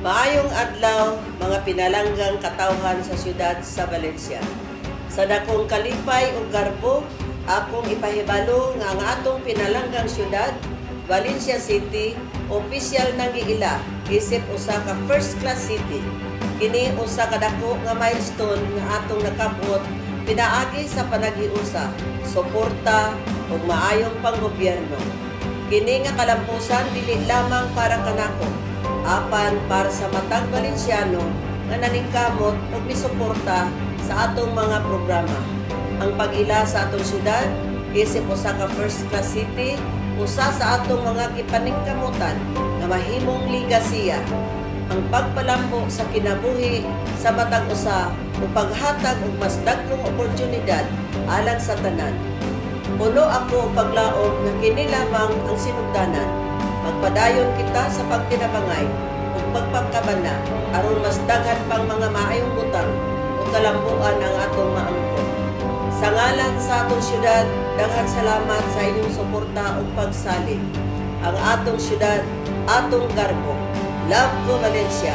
Maayong adlaw, mga pinalanggang katawhan sa siyudad sa Valencia. Sa dakong kalipay ug garbo, akong ipahibalo nga ang atong pinalanggang siyudad, Valencia City, opisyal nang giila isip usa ka first class city. Kini usa ka dako nga milestone nga atong nakabot pinaagi sa panagiusa, suporta ug maayong panggobyerno. Kini nga kalampusan dili lamang para kanako, apan para sa matang Valenciano nga naningkamot ug misuporta sa atong mga programa. Ang pag-ila sa atong syudad isip usa ka first class city, usa sa atong mga gipaningkamutan nga mahimong ligasiya. Ang pagpalambo sa kinabuhi sa matag usa o paghatag og mas dagkong oportunidad alang sa tanan. Puno ako paglaom nga kini lamang ang sinugdanan. Magpadayon kita sa pagtinabangay ug pagpangkabana aron mas daghan pang mga maayong butang ug kalambuan ang atong maangkon. Sa ngalan sa atong syudad, daghan salamat sa inyong suporta ug pagsalig. Ang atong syudad, atong garbo. Love ko Valencia.